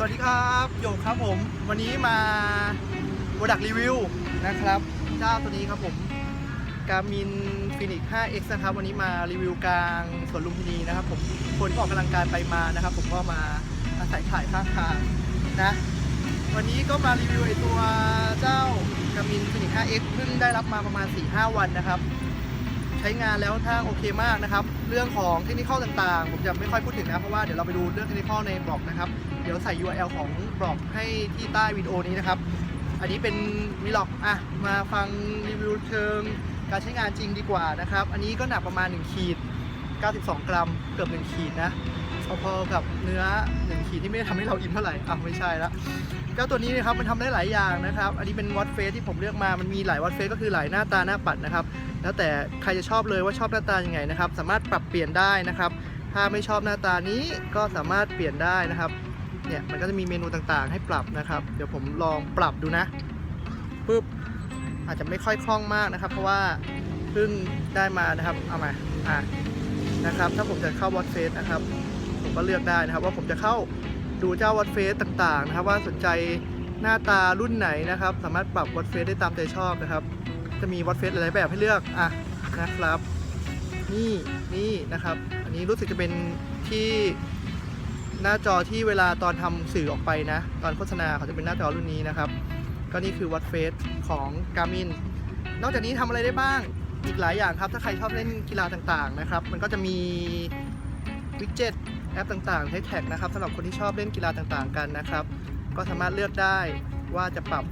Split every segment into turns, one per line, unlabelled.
สวัสดีครับโยกครับผม วันนี้มาโปรดักรีวิวนะครับเจ้าตัวนี้ครับผมกามินฟินิก 5X นะครับ วันนี้มารีวิวกลางสวนลุมพินีนะครับผมคนก็ออกกำลังกายไปมานะครับ ผมก็มาอาศัยถ่ายข้างทางนะวันนี้ก็มารีวิวไอตัวเจ้ากามินฟินิก 5X เพิ่งได้รับมาประมาณ 4-5 วันนะครับใช้งานแล้วทางโอเคมากนะครับ เรื่องของเทคนิคต่างๆ ผมจะไม่ค่อยพูดถึงนะ เพราะว่าเดี๋ยวเราไปดูเรื่องเทคนิคในบล็อกนะครับ ดี๋ยวใส่ URL ของบล็อกให้ที่ใต้วิดีโอนี้นะครับ อันนี้เป็นวีล็อกอะมาฟังรีวิวเชิงการใช้งานจริงดีกว่านะครับ อันนี้ก็หนักประมาณ 1 ขีด 92 กรัม เกือบ 1 ขีดนะพอๆกับเนื้อ 1 ขีดที่ไม่ได้ทำให้เราอิ่มเท่าไหร่อะไม่ใช่ละเจ้าตัวนี้นะครับมันทำได้หลายอย่างนะครับ อันนี้เป็นวัดเฟสที่ผมเลือกมา มันมีหลายวัดเฟสก็คือหลายหน้าตาหน้าปัดนะครับ แล้วแต่ใครจะชอบเลยว่าชอบหน้าตายังไงนะครับ สามารถปรับเปลี่ยนได้นะครับ ถ้าไม่ชอบหน้าตานี้ก็สามารถเปลี่ยนได้นะครับ เนี่ยมันก็จะมีเมนูต่างๆ ให้ปรับนะครับ เดี๋ยวผมลองปรับดูนะปึ๊บอาจจะไม่ค่อยคล่องมากนะครับ เพราะว่าเพิ่งได้มานะครับเอามาอะนะครับ ถ้าผมจะเข้าวัดเฟสนะครับ ผมก็เลือกได้นะครับ ว่าผมจะเข้าดูเจ้าวัดเฟสต่างๆ นะครับ ว่าสนใจหน้าตารุ่นไหนนะครับ สามารถปรับวัดเฟสได้ตามใจชอบนะครับ จะมีวัดเฟสหลายแบบให้เลือกอะนะครับ นี่นี่นะครับ อันนี้รู้สึกจะเป็นที่ หน้าจอที่เวลาตอนทำสื่อออกไปนะ ตอนโฆษณาเขาจะเป็นหน้าจอรุ่นนี้นะครับ ก็นี่คือวัดเฟสของ Garmin นอกจากนี้ทำอะไรได้บ้างอีกหลายอย่างครับ ถ้าใครชอบเล่นกีฬาต่างๆนะครับ มันก็จะมีวิดเจ็ตแอปต่างๆให้แท็กนะครับสำหรับคนที่ชอบเล่นกีฬาต่างๆกันนะครับ ก็สามารถเลือกได้ว่าจะปรับ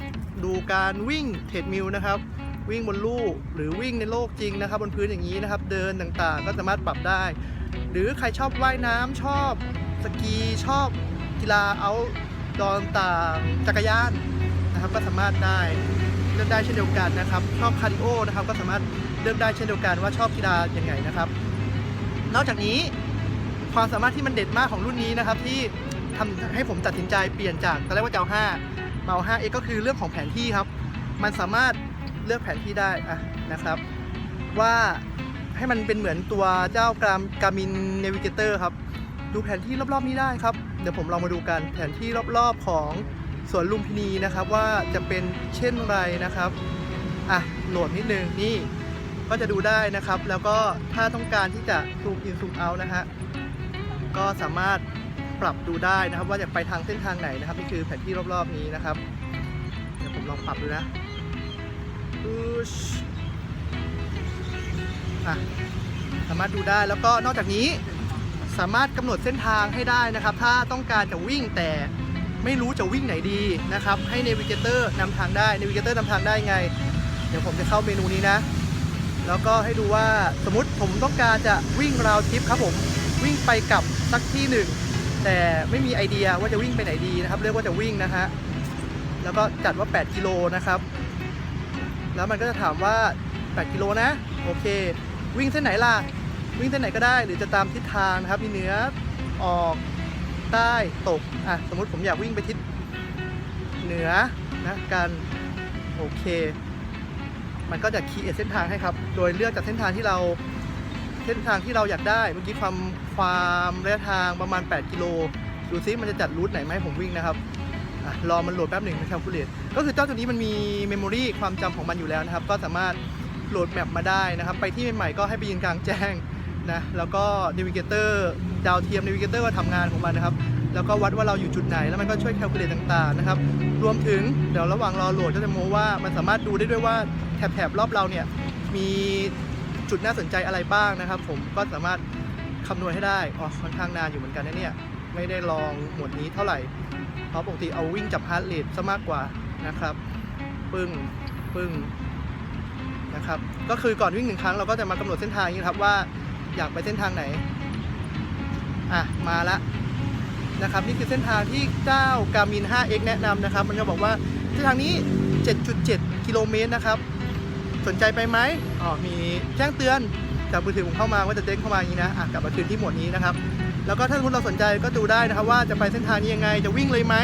ดูการวิ่งเทรดมิลนะครับ วิ่งบนลู่หรือวิ่งในโลกจริงนะครับ บนพื้นอย่างนี้นะครับ เดินต่างๆ ก็สามารถปรับได้ หรือใครชอบว่ายน้ำชอบ สกีชอบกีฬาเอาดอต่างจักรยานนะครับก็สามารถได้เลือกได้เช่นเดียวกันนะครับ ชอบคาร์ดิโอนะครับก็สามารถเลือกได้เช่นเดียวกันว่าชอบกีฬาอย่างไงนะครับ นอกจากนี้ความสามารถที่มันเด็ดมากของรุ่นนี้นะครับที่ทำให้ผมตัดสินใจเปลี่ยนจากตอนแรกว่าจะเอา5มาเอา 5X ก็คือเรื่องของแผนที่ครับ มันสามารถเลือกแผนที่ได้อะนะครับ ว่าให้มันเป็นเหมือนตัวเจ้ากรามการมินเนวิเกเตอร์ครับ ดูแผนที่รอบๆนี้ได้ครับ เดี๋ยวผมลองมาดูกันแผนที่รอบๆของสวนลุมพินีนะครับว่าจะเป็นเช่นไรนะครับอะโหลดนิดนึงนี่ก็จะดูได้นะครับ แล้วก็ถ้าต้องการที่จะซูมอินซูมเอานะฮะก็สามารถปรับดูได้นะครับ ว่าจะไปทางเส้นทางไหนนะครับนี่คือแผนที่รอบๆนี้นะครับเดี๋ยวผมลองปรับดูนะอะสามารถดูได้แล้วก็นอกจากนี้ สามารถกำหนดเส้นทางให้ได้นะครับ ถ้าต้องการจะวิ่งแต่ไม่รู้จะวิ่งไหนดีนะครับ ให้เนวิเกเตอร์นำทางได้เนวิเกเตอร์นำทางได้ไง เดี๋ยวผมจะเข้าเมนูนี้นะ แล้วก็ให้ดูว่าสมมติผมต้องการจะวิ่งราวทริปครับผมวิ่งไปกลับสักที่หนึ่งแต่ไม่มีไอเดียว่าจะวิ่งไปไหนดีนะครับ เรียกว่าจะวิ่งนะฮะแล้วก็จัดว่า 8 กิโลนะครับ แล้วมันก็จะถามว่า 8 กิโลนะ โอเค วิ่งเส้นไหนล่ะ วิ่งเส้นไหนก็ได้หรือจะตามทิศทางนะครับ มีเหนือออกใต้ตกอะสมมติผมอยากวิ่งไปทิศเหนือนะกันโอเค มันก็จะคีเอทเส้นทางให้ครับ โดยเลือกจากเส้นทางที่เราเส้นทางที่เราอยากได้เมื่อกี้ความความระยะทางประมาณ 8 กิโลดูซิมันจะจัดรูทไหนมาให้ผมวิ่งนะครับอะรอมันโหลดแป๊บหนึ่งนะครับคุณเลตก็คือเจ้าตัวนี้มันมีเมมโมรีความจำของมันอยู่แล้วนะครับ ก็สามารถโหลดแมปมาได้นะครับ ไปที่ใหม่ๆก็ให้ไปยืนกลางแจ้ง นะแล้วก็น a วิเกเตอร์ดาวเทียมน a วิเกเตอร์ก็ทำงานของมันนะครับ แล้วก็วัดว่าเราอยู่จุดไหน แล้วมันก็ช่วยแคลคูลเลตต่างๆนะครับ รวมถึงเดี๋ยวระหว่างรอโหลดก็จะโมว่ามันสามารถดูได้ด้วยว่าแถบๆรอบเราเนี่ยมีจุดน่าสนใจอะไรบ้างนะครับ ผมก็สามารถคำนวณให้ได้อ๋อค่อนข้างนานอยู่เหมือนกันนะเนี่ยไม่ได้ลองหมวดนี้เท่าไหร่ เพราะปกติเอาวิ่งจับฮาร์ดเรทซะมากกว่านะครับ ปึ้งปึ้งนะครับ ก็คือก่อนวิ่งหนึ่งครั้งเราก็จะมากำหนดเส้นทางอย่างนี้ครับว่า อยากไปเส้นทางไหน อะ มาละนะครับ นี่คือเส้นทางที่เจ้า Garmin 5X แนะนำนะครับ มันก็บอกว่าเส้นทางนี้ 7.7 กิโลเมตรนะครับ สนใจไปไหมอ๋อมีแจ้งเตือนจากมือถือผมเข้ามาว่าจะเด้งเข้ามาอย่างนี้นะอะกลับมาคืนที่หมวดนี้นะครับ แล้วก็ถ้าสมมติเราสนใจก็ดูได้นะครับ ว่าจะไปเส้นทางนี้ยังไงจะวิ่งเลยไหม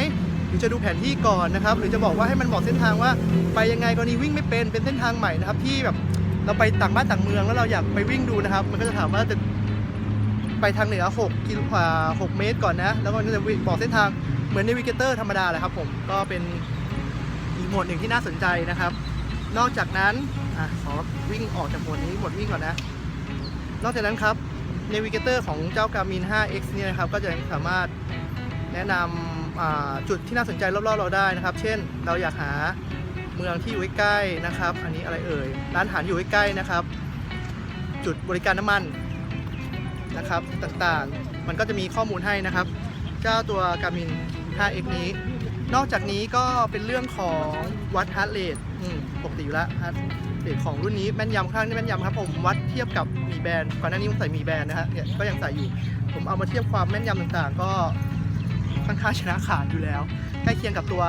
หรือจะดูแผนที่ก่อนนะครับ หรือจะบอกว่าให้มันบอกเส้นทางว่า ไปยังไงกรณีวิ่งไม่เป็นเป็นเส้นทางใหม่นะครับที่แบบ เราไปต่างบ้านต่างเมืองแล้วเราอยากไปวิ่งดูนะครับ มันก็จะถามว่าจะไปทางเหนือ6กิโลกว่า6เมตรก่อนนะ แล้วมันก็จะบอกเส้นทางเหมือน Navigator ธรรมดาแหละครับผมก็เป็นอีกหมวดหนึ่งที่น่าสนใจนะครับ นอกจากนั้นอะขอวิ่งออกจากหมวดนี้หมวดวิ่งก่อนนะ นอกจากนั้นครับ Navigator ของเจ้า Garmin 5X เนี่ยนะครับก็จะสามารถแนะนำจุดที่น่าสนใจรอบๆเราได้นะครับ เช่น เราอยากหา เมืองที่อยู่ใกล้ๆนะครับ อันนี้อะไรเอ่ย ร้านอาหารอยู่ใกล้ๆนะครับ จุดบริการน้ำมันนะครับ ต่างๆ มันก็จะมีข้อมูลให้นะครับ เจ้าตัว Garmin 5X นี้ นอกจากนี้ก็เป็นเรื่องของวัด heart rate อืมปกติอยู่แล้ว heart rate ของรุ่นนี้แม่นยำข้างที่แม่นยำครับผมวัดเทียบกับมีแบรนด์ก่อนหน้านี้ผมใส่มีแบรนด์นะฮะเนี่ยก็ยังใส่อยู่ ผมเอามาเทียบความแม่นยำต่างๆ ก็ค่อนข้างชนะขาดอยู่แล้วใกล้เคียงกับตัว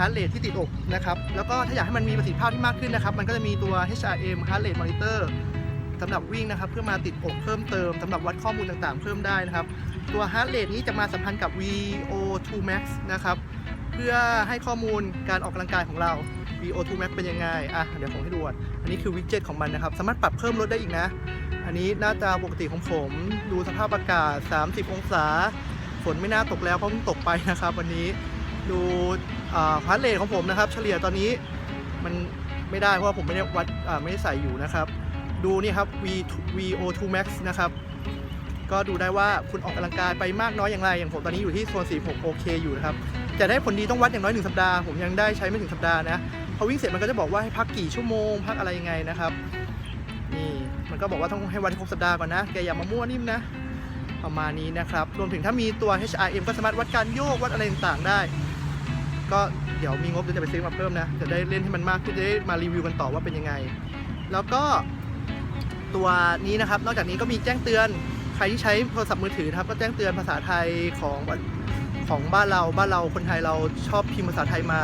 heart rate ที่ติดอกนะครับ แล้วก็ถ้าอยากให้มันมีประสิทธิภาพที่มากขึ้นนะครับ มันก็จะมีตัว HRM heart rate monitor สำหรับวิ่งนะครับ เพื่อมาติดอกเพิ่มเติมสำหรับวัดข้อมูลต่างๆ เพิ่มได้นะครับ ตัว heart rate นี้จะมาสัมพันธ์กับ VO2 max นะครับ เพื่อให้ข้อมูลการออกกำลังกายของเรา VO2 max เป็นยังไง อะ เดี๋ยวผมให้ดูก่อนอันนี้คือวิดเจ็ตของมันนะครับ สามารถปรับเพิ่มลดได้อีกนะ อันนี้หน้าตาปกติของผม ดูสภาพอากาศ 30 องศา ฝนไม่น่าตกแล้วเพราะเพิ่งตกไปนะครับวันนี้ ดูฮาร์ดเรทของผมนะครับ เฉลี่ยตอนนี้มันไม่ได้เพราะว่าผมไม่ได้วัดไม่ได้ใส่อยู่นะครับ ดูนี่ครับ V VO2 max นะครับก็ดูได้ว่าคุณออกกำลังกายไปมากน้อยอย่างไรอย่างผมตอนนี้อยู่ที่โซน46โอเคอยู่นะครับจะได้ผลดีต้องวัดอย่างน้อย1สัปดาห์ผมยังได้ใช้ไม่ถึงสัปดาห์นะพอวิ่งเสร็จมันก็จะบอกว่าให้พักกี่ชั่วโมง พักอะไรยังไงนะครับนี่มันก็บอกว่าต้องให้วัดครบสัปดาห์ก่อนนะแกอย่ามามั่วนิ่มนะประมาณนี้นะครับรวมถึงถ้ามีตัว HRM ก็สามารถวัดการโยกวัดอะไรต่างๆได้ ก็เดี๋ยวมีงบเดี๋ยวจะไปซื้อมาเพิ่มนะจะได้เล่นให้มันมากขึ้นจะได้มารีวิวกันต่อว่าเป็นยังไง แล้วก็ตัวนี้นะครับ นอกจากนี้ก็มีแจ้งเตือนใครที่ใช้โทรศัพท์มือถือนะครับ ก็แจ้งเตือนภาษาไทยของของบ้านเราบ้านเราคนไทยเราชอบพิมพ์ภาษาไทยมา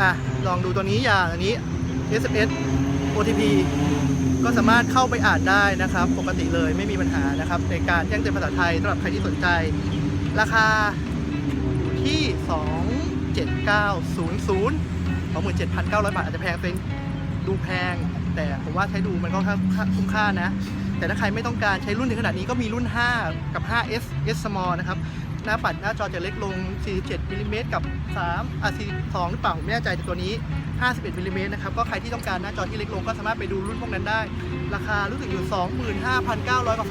อะลองดูตัวนี้อย่างอันนี้ SMS OTP ก็สามารถเข้าไปอ่านได้นะครับ ปกติเลยไม่มีปัญหานะครับ ในการแจ้งเตือนภาษาไทยสำหรับใครที่สนใจ ราคาที่ 27900 27,900 บาทอาจจะแพงเป็นดูแพง แต่ผมว่าใช้ดูมันก็ค่าคุ้มค่านะ แต่ถ้าใครไม่ต้องการใช้รุ่นถึงขนาดนี้ก็มีรุ่น 5 กับ 5S S Small นะครับหน้าปัดหน้าจอจะเล็กลง 47มิลลิเมตรกับ 3 อะ42หรือเปล่าผมไม่แน่ใจแต่ตัวนี้ 51มิลลิเมตรนะครับ ก็ใครที่ต้องการหน้าจอที่เล็กลงก็สามารถไปดูรุ่นพวกนั้นได้ ราคารู้สึกอยู่ 25,900 กับ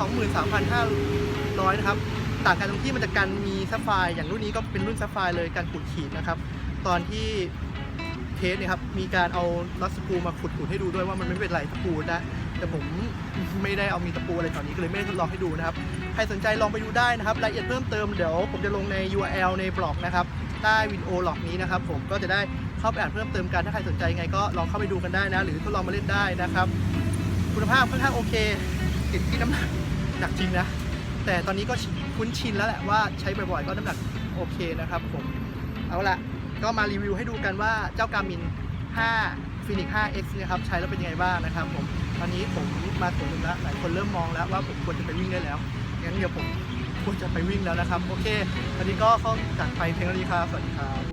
23,500 นะครับ ต่างกันตรงที่มันจะกันมี ซัฟไฟอย่างรุ่นนี้ก็เป็นรุ่นซัฟไฟเลยการขูดขีดนะครับ ตอนที่เทสเนี่ยครับมีการเอาน็อตสกูมาขุดๆให้ดูด้วยว่ามันไม่เป็นไรตะปูนะแต่ผมไม่ได้เอามีตะปูอะไรตอนนี้ก็เลยไม่ได้ทดลองให้ดูนะครับใครสนใจลองไปดูได้นะครับรายละเอียดเพิ่มเติมเดี๋ยวผมจะลงใน URL ในบล็อกนะครับใต้วิดีโอหลอกนี้นะครับ ผมก็จะได้เข้าไปอ่านเพิ่มเติมกันถ้าใครสนใจยังไงก็ลองเข้าไปดูกันได้นะ หรือทดลองมาเล่นได้นะครับ คุณภาพค่อนข้างโอเคติดที่น้ำหนักหนักจริงนะ แต่ตอนนี้ก็คุ้นชินแล้วแหละว่าใช้บ่อยๆ ก็น้ำหนักโอเคนะครับผม เอาละก็มารีวิวให้ดูกันว่าเจ้าการมิน5 Phoenix 5X นะครับใช้แล้วเป็นยังไงบ้างนะครับผมตอนนี้ผมมาถึงแล้วหลายคนเริ่มมองแล้วว่าผมควรจะไปวิ่งได้แล้วงั้นเดี๋ยวผมควรจะไปวิ่งแล้วนะครับ โอเคตอนนี้ก็ข้องจากไปเทคโนโลยีครับสวัสดีครับ